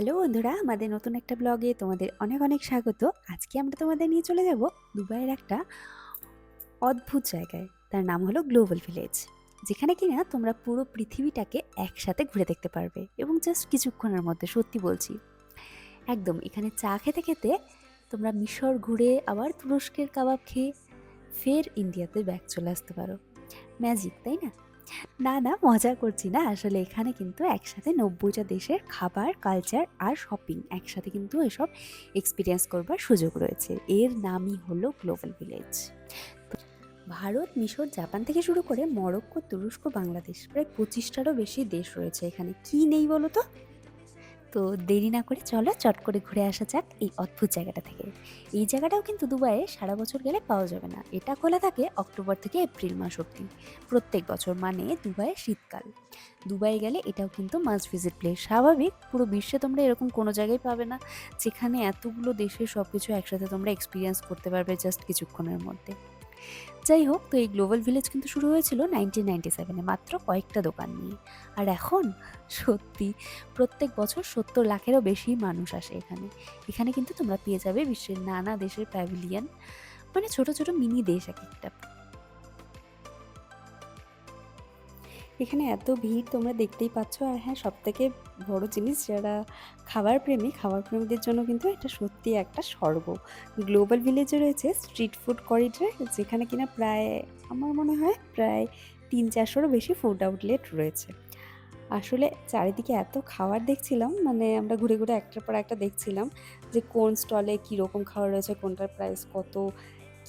Hello বন্ধুরা, আমাদের নতুন একটা ব্লগে তোমাদের অনেক অনেক স্বাগত। আজকে আমরা তোমাদের নিয়ে চলে যাব দুবাইয়ের একটা অদ্ভুত জায়গায়। তার নাম হলো গ্লোবাল ভিলেজ যেখানে কিনা তোমরা পুরো পৃথিবীটাকে একসাথে ঘুরে দেখতে পারবে এবং জাস্ট কিছুক্ষণের মধ্যে, সত্যি বলছি। একদম, এখানে চা খেতে খেতে তোমরা মিশর ঘুরে আবার তুরস্কের কাবাব খেয়ে ফের ইন্ডিয়াতে ব্যাক চলে আসতে পারো। ম্যাজিক তাই না? না না, মজা করছি না। আসলে এখানে কিন্তু একসাথে নব্বইটা দেশের খাবার কালচার আর শপিং একসাথে কিন্তু এসব এক্সপিরিয়েন্স করবার সুযোগ রয়েছে। এর নামই হলো গ্লোবাল ভিলেজ ভারত, মিশর, জাপান থেকে শুরু করে মরক্কো, তুরস্ক, বাংলাদেশ, প্রায় পঁচিশটারও বেশি দেশ রয়েছে এখানে। কি নেই বলো তো তো দেরি না করে চলো, চট করে ঘুরে আসা যাক এই অদ্ভুত জায়গাটা থেকে। এই জায়গাটাও কিন্তু দুবাইয়ে সারা বছর গেলে পাওয়া যাবে না। এটা খোলা থাকে অক্টোবর থেকে এপ্রিল মাস অবধি। প্রত্যেক বছর মানে দুবাইয়ে শীতকাল। দুবাই গেলে এটাও কিন্তু মাস্ট ভিজিট প্লেস স্বাভাবিক, পুরো বিশ্বে তোমরা এরকম কোনো জায়গায় পাবে না, যেখানে এতগুলো দেশের সব কিছু একসাথে তোমরা এক্সপিরিয়েন্স করতে পারবে জাস্ট কিছুক্ষণের মধ্যে। যাই হোক, তো এই গ্লোবাল ভিলেজ কিন্তু শুরু হয়েছিল নাইনটিন নাইনটি সেভেনে মাত্র কয়েকটা দোকান নিয়ে। আর এখন সত্যি প্রত্যেক বছর সত্তর লাখেরও বেশি মানুষ আসে এখানে। এখানে কিন্তু তোমরা পেয়ে যাবে বিশ্বের নানা দেশের প্যাভিলিয়ান মানে ছোট ছোট মিনি দেশ এক একটা। এখানে এত ভিড় তোমরা দেখতেই পাচ্ছ। আর হ্যাঁ সব থেকে বড় জিনিস যারা খাবার প্রেমী, খাবার প্রেমীদের জন্য কিন্তু এটা সত্যি একটা স্বর্গ। গ্লোবাল ভিলেজে রয়েছে স্ট্রিট ফুড করিডর, যেখানে কিনা প্রায়, আমার মনে হয় প্রায় তিন চারশোরও বেশি ফুড আউটলেট রয়েছে। আসলে চারিদিকে এত খাবার দেখছিলাম মানে আমরা ঘুরে ঘুরে একটার পর একটা দেখছিলাম যে কোন স্টলে কীরকম খাবার রয়েছে, কোনটার প্রাইস কত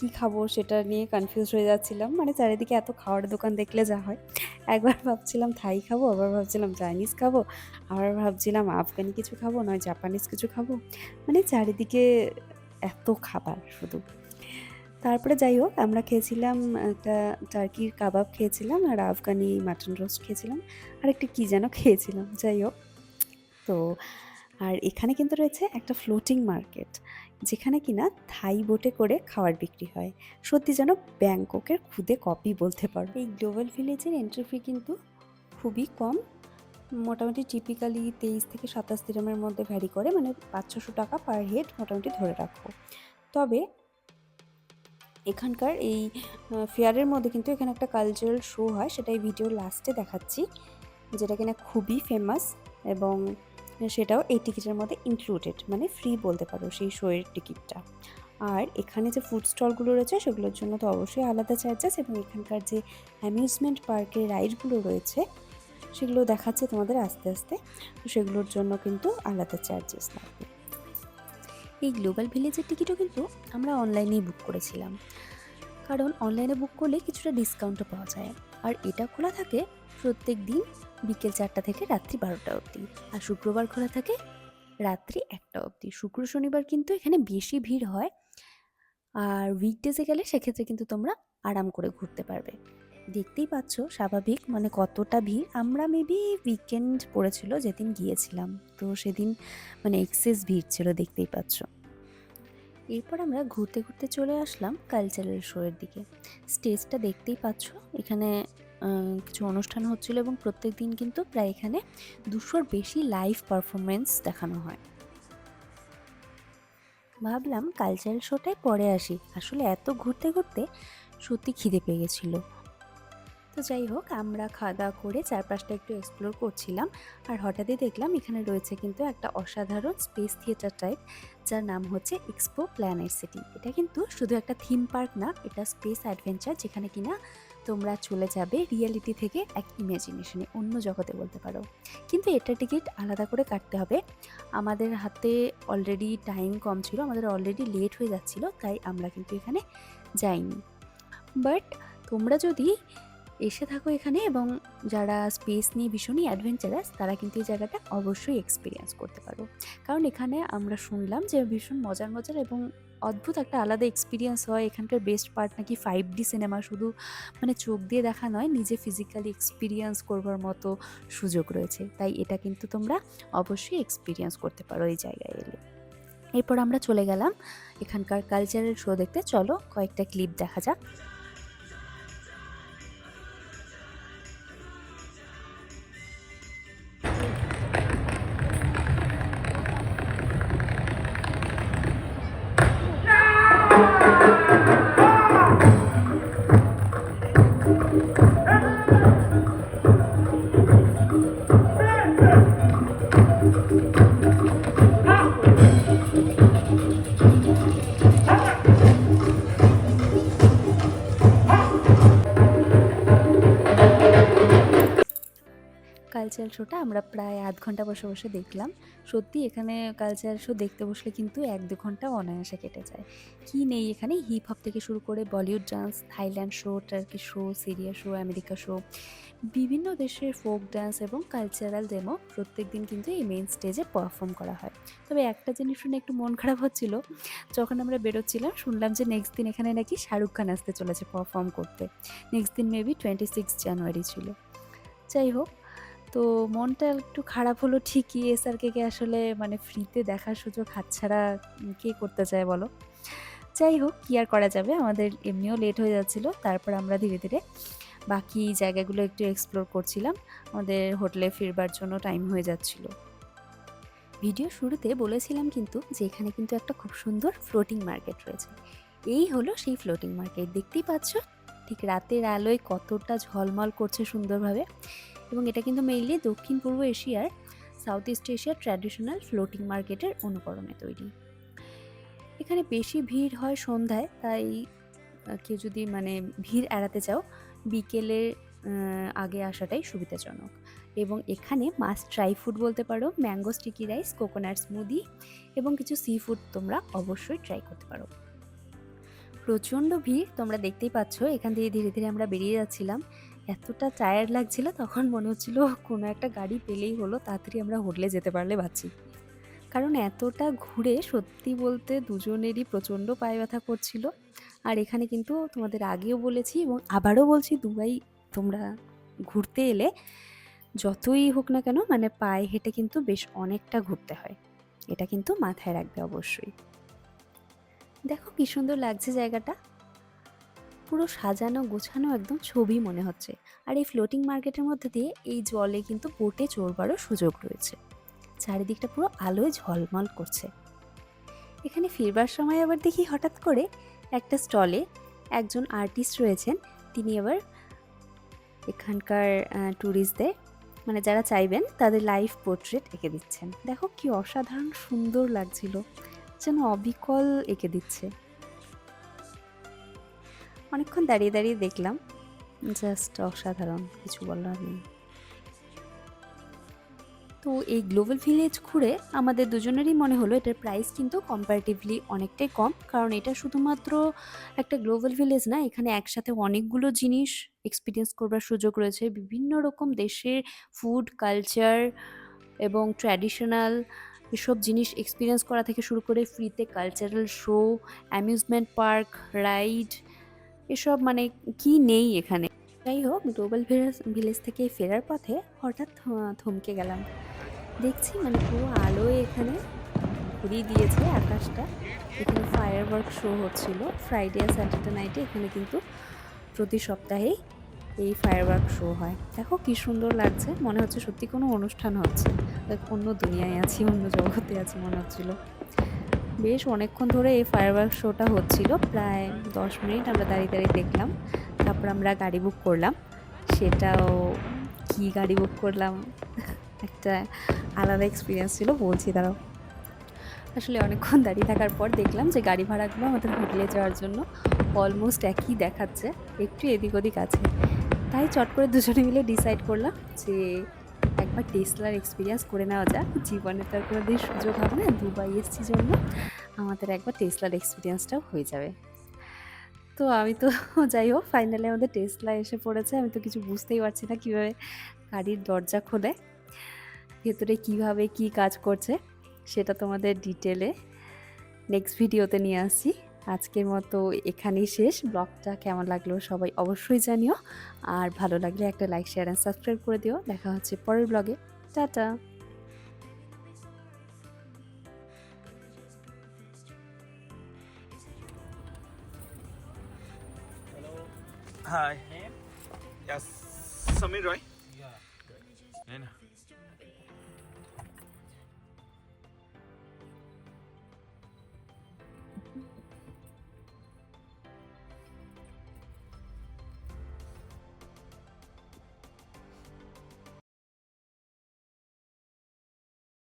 কি খাব সেটা নিয়ে কনফিউজ হয়ে যাচ্ছিলাম। মানে চারিদিকে এত খাওয়ার দোকান দেখলে যা হয়। একবার ভাবছিলাম থাই খাব, আবার ভাবছিলাম চাইনিজ খাব, আবার ভাবছিলাম আফগানি কিছু খাব, নয় জাপানিজ কিছু খাব। মানে চারিদিকে এত খাবার শুধু। তারপরে যাই হোক, আমরা খেয়েছিলাম একটা টার্কির কাবাব খেয়েছিলাম আর আফগানি মাটন রোস্ট খেয়েছিলাম। আর একটা কী যেন খেয়েছিলাম, যাই হোক। তো, আর এখানে কিন্তু রয়েছে একটা ফ্লোটিং মার্কেট যেখানে কিনা থাই বোটে করে খাবার বিক্রি হয়। সত্যি যেন ব্যাংককের খুদে কপি বলতে পারো। এই গ্লোবাল ভিলেজের এন্ট্রি ফি কিন্তু খুবই কম। মোটামুটি টিপিক্যালি তেইশ থেকে সাতাশ দিরামের মধ্যে ভ্যারি করে মানে পাঁচ ছশো টাকা পার হেড মোটামুটি ধরে রাখব। তবে এখানকার এই ফেয়ারের মধ্যে কিন্তু এখানে একটা কালচারাল শো হয়, সেটা এই ভিডিওর লাস্টে দেখাচ্ছি, যেটা কিনা খুবই ফেমাস এবং সেটাও এই টিকিটের মধ্যে ইনক্লুডেড মানে ফ্রি বলতে পারো সেই শোয়ের টিকিটটা। আর এখানে যে ফুড স্টলগুলো রয়েছে, সেগুলোর জন্য তো অবশ্যই আলাদা চার্জেস এবং এখানকার যে অ্যামিউজমেন্ট পার্কের রাইডগুলো রয়েছে, সেগুলো দেখাচ্ছে তোমাদের আস্তে আস্তে। তো সেগুলোর জন্য কিন্তু আলাদা চার্জেস লাগবে। এই গ্লোবাল ভিলেজের টিকিটও কিন্তু আমরা অনলাইনেই বুক করেছিলাম। কারণ অনলাইনে বুক করলে কিছুটা ডিসকাউন্টও পাওয়া যায়। আর এটা খোলা থাকে প্রত্যেক দিন বিকেল চারটা থেকে রাত্রি বারোটা অবধি। আর শুক্রবার খোলা থাকে রাত্রি একটা অবধি। শুক্র শনিবার কিন্তু এখানে বেশি ভিড় হয়। আর উইকডেজে গেলে সেক্ষেত্রে কিন্তু তোমরা আরাম করে ঘুরতে পারবে। দেখতেই পাচ্ছ, স্বাভাবিক মানে কতটা ভিড়। আমরা মেবি উইকেন্ড পড়েছিল, যেদিন গিয়েছিলাম। তো সেদিন মানে এক্সেস ভিড় ছিল, দেখতেই পাচ্ছ। এরপর আমরা ঘুরতে ঘুরতে চলে আসলাম কালচারাল শোয়ের দিকে। স্টেজটা দেখতেই পাচ্ছ। এখানে কিছু অনুষ্ঠান হচ্ছিল এবং প্রত্যেক দিন কিন্তু প্রায় এখানে দুশোর বেশি লাইভ পারফরমেন্স দেখানো হয়। ভাবলাম কালচারাল শোটায় পরে আসি। আসলে এত ঘুরতে ঘুরতে সত্যি খিদে পেয়ে গেছিল। তো যাই হোক, আমরা খাওয়া দাওয়া করে চারপাশটা একটু এক্সপ্লোর করছিলাম আর হঠাৎই দেখলাম এখানে রয়েছে কিন্তু একটা অসাধারণ স্পেস থিয়েটার টাইপ যার নাম হচ্ছে এক্সপো প্ল্যানেট সিটি এটা কিন্তু শুধু একটা থিম পার্ক না, এটা স্পেস অ্যাডভেঞ্চার যেখানে কিনা তোমরা চলে যাবে রিয়েলিটি থেকে এক ইমাজিনেশনে অন্য জগতে বলতে পারো। কিন্তু এটা টিকিট আলাদা করে কাটতে হবে। আমাদের হাতে অলরেডি টাইম কম ছিল, আমাদের অলরেডি লেট হয়ে যাচ্ছিল, তাই আমরা কিন্তু এখানে যাইনি। বাট তোমরা যদি এসে থাকো এখানে এবং যারা স্পেস নিয়ে ভীষণই অ্যাডভেঞ্চারাস তারা কিন্তু এই জায়গাটা অবশ্যই এক্সপিরিয়েন্স করতে পারো। কারণ এখানে আমরা শুনলাম যে ভীষণ মজার মজার এবং অদ্ভুত একটা আলাদা এক্সপিরিয়েন্স হয়। এখানকার বেস্ট পার্ট নাকি ফাইভ ডি সিনেমা শুধু মানে চোখ দিয়ে দেখা নয়, নিজে ফিজিক্যালি এক্সপিরিয়েন্স করবার মতো সুযোগ রয়েছে। তাই এটা কিন্তু তোমরা অবশ্যই এক্সপিরিয়েন্স করতে পারো এই জায়গায় এলে। এরপর আমরা চলে গেলাম এখানকার কালচারাল শো দেখতে। চলো কয়েকটা ক্লিপ দেখা যাক। Thank you. কালচারাল শোটা আমরা প্রায় আধ ঘণ্টা বসে বসে দেখলাম। সত্যি এখানে কালচারাল শো দেখতে বসলে কিন্তু এক দু ঘণ্টা অনায়াসে কেটে যায়। কি নেই এখানে? হিপ হপ থেকে শুরু করে Bollywood dance Thailand show Turkey show Syria show America show বিভিন্ন দেশের ফোক ডান্স এবং কালচারাল ডেমো প্রত্যেক দিন কিন্তু এই মেইন স্টেজে পারফর্ম করা হয়। তবে একটা জিনিস শুনে একটু মন খারাপ হচ্ছিল, যখন আমরা বেরোচ্ছিলাম শুনলাম যে নেক্সট দিন এখানে নাকি শাহরুখ খান আসতে চলেছে পারফর্ম করতে। নেক্সট দিন মেবি টোয়েন্টি সিক্স জানুয়ারি ছিল। যাই হোক তো মনটা একটু খারাপ হলো ঠিকই। এসআরকে কে আসলে মানে ফ্রিতে দেখার সুযোগ হাতছাড়া কে করতে চায় বলো? যাই হোক, কী আর করা যাবে? আমাদের এমনিও লেট হয়ে যাচ্ছিল। তারপর আমরা ধীরে ধীরে বাকি জায়গাগুলো একটু এক্সপ্লোর করছিলাম। আমাদের হোটেলে ফিরবার জন্য টাইম হয়ে যাচ্ছিল। ভিডিও শুরুতে বলেছিলাম কিন্তু যে এখানে কিন্তু একটা খুব সুন্দর ফ্লোটিং মার্কেট রয়েছে। এই হলো সেই ফ্লোটিং মার্কেট দেখতেই পাচ্ছ, ঠিক রাতের আলোয় কতটা ঝলমল করছে সুন্দরভাবে। এবং এটা কিন্তু মেইনলি দক্ষিণ পূর্ব এশিয়ার সাউথ ইস্ট এশিয়ার ট্র্যাডিশনাল ফ্লোটিং মার্কেটের অনুকরণে তৈরি। এখানে বেশি ভিড় হয় সন্ধ্যায়, তাই কেউ যদি মানে ভিড় এড়াতে চাও, বিকেলের আগে আসাটাই সুবিধাজনক। এবং এখানে মাস্ট ট্রাই ফুড বলতে পারো mango sticky rice coconut smoothie এবং কিছু সি ফুড তোমরা অবশ্যই ট্রাই করতে পারো। প্রচণ্ড ভিড়, তোমরা দেখতেই পাচ্ছ, এখান থেকে ধীরে ধীরে আমরা বেরিয়ে যাচ্ছিলাম। এতটা টায়ার্ড লাগছিল, তখন মনে হচ্ছিল কোনো একটা গাড়ি পেলেই হলো, তাড়াতাড়ি আমরা হোটেলে যেতে পারলে বাঁচি কারণ এতটা ঘুরে সত্যি বলতে দুজনেরই প্রচণ্ড পায়ে ব্যথা করছিল। আর এখানে কিন্তু তোমাদের আগেও বলেছি এবং আবারও বলছি, দুবাই তোমরা ঘুরতে এলে যতই হোক না কেন মানে পায়ে হেঁটে কিন্তু বেশ অনেকটা ঘুরতে হয়। এটা কিন্তু মাথায় রাখবে অবশ্যই। দেখো কি সুন্দর লাগছে জায়গাটা। পুরো সাজানো, গোছানো একদম ছবি মনে হচ্ছে। আর এই ফ্লোটিং মার্কেটের মধ্যে দিয়ে এই জলে কিন্তু বোটে চড়বারও সুযোগ রয়েছে। চারিদিকটা পুরো আলোয় ঝলমল করছে। এখানে ফিরবার সময় আবার দেখি হঠাৎ করে একটা স্টলে একজন আর্টিস্ট রয়েছেন। তিনি আবার এখানকার ট্যুরিস্টদের মানে যারা চাইবেন, তাদের লাইভ পোর্ট্রেট এঁকে দিচ্ছেন। দেখো কি অসাধারণ সুন্দর লাগছিল। যেন অবিকল এঁকে দিচ্ছে। অনেকক্ষণ দাঁড়িয়ে দাঁড়িয়ে দেখলাম। জাস্ট অসাধারণ, কিছু বলার নেই। তো এই গ্লোবাল ভিলেজ ঘুরে আমাদের দুজনেরই মনে হলো এটার প্রাইস কিন্তু কম্পারেটিভলি অনেকটাই কম, কারণ এটা শুধুমাত্র একটা গ্লোবাল ভিলেজ না, এখানে একসাথে অনেকগুলো জিনিস এক্সপিরিয়েন্স করবার সুযোগ রয়েছে। বিভিন্ন রকম দেশের ফুড কালচার এবং ট্র্যাডিশনাল এসব জিনিস এক্সপিরিয়েন্স করা থেকে শুরু করে ফ্রিতে cultural show amusement park ride এসব মানে কি নেই এখানে? যাই হোক গ্লোবাল ভিলেজ ভিলেজ থেকে ফেরার পথে হঠাৎ থমকে গেলাম। দেখছি মানে পুরো আলোয় এখানে ঘুরিয়ে দিয়েছে আকাশটা। এখানে ফায়ার ওয়ার্ক শো হচ্ছিল। ফ্রাইডে আর স্যাটারডে নাইটে এখানে কিন্তু প্রতি সপ্তাহেই এই ফায়ার ওয়ার্ক শো হয়। দেখো কি সুন্দর লাগছে। মনে হচ্ছে সত্যি কোনো অনুষ্ঠান হচ্ছে। অন্য দুনিয়ায় আছি, অন্য জগতে আছি, মনে হচ্ছিল। বেশ অনেকক্ষণ ধরে এই ফায়ার ওয়ার্ক শোটা হচ্ছিল। প্রায় দশ মিনিট আমরা দাঁড়িয়ে দাঁড়িয়ে দেখলাম। তারপর আমরা গাড়ি বুক করলাম। সেটাও কি গাড়ি বুক করলাম? একটা আলাদা এক্সপিরিয়েন্স ছিল, বলছি দাঁড়াও। আসলে অনেকক্ষণ দাঁড়িয়ে থাকার পর দেখলাম যে গাড়ি ভাড়াগুলো আমাদের হোটেলে যাওয়ার জন্য অলমোস্ট একই দেখাচ্ছে, একটু এদিক ওদিক আছে। তাই চট করে দুজনে মিলে ডিসাইড করলাম যে একবার টেসলার এক্সপিরিয়েন্স করে নেওয়া যাক। জীবনে তো আর কোনো দিন সুযোগ হবে না, দুবাই এসছি জন্য। আমাদের একবার টেসলার এক্সপিরিয়েন্সটাও হয়ে যাবে। তো আমি তো যাই হোক ফাইনালি আমাদের টেসলা এসে পড়েছে। আমি তো কিছু বুঝতেই পারছি না কীভাবে গাড়ির দরজা খোলে, ভেতরে কীভাবে কি কাজ করছে, সেটা তোমাদের ডিটেলে নেক্সট ভিডিওতে নিয়ে আসছি। আজকের মতো এখানেই শেষ ব্লগটা কেমন লাগল সবাই অবশ্যই জানিও আর ভালো লাগলে একটা লাইক শেয়ার অ্যান্ড সাবস্ক্রাইব করে দিও দেখা হচ্ছে পরের ব্লগে tata Hi. Name? Yes, Samir Roy. Yeah. And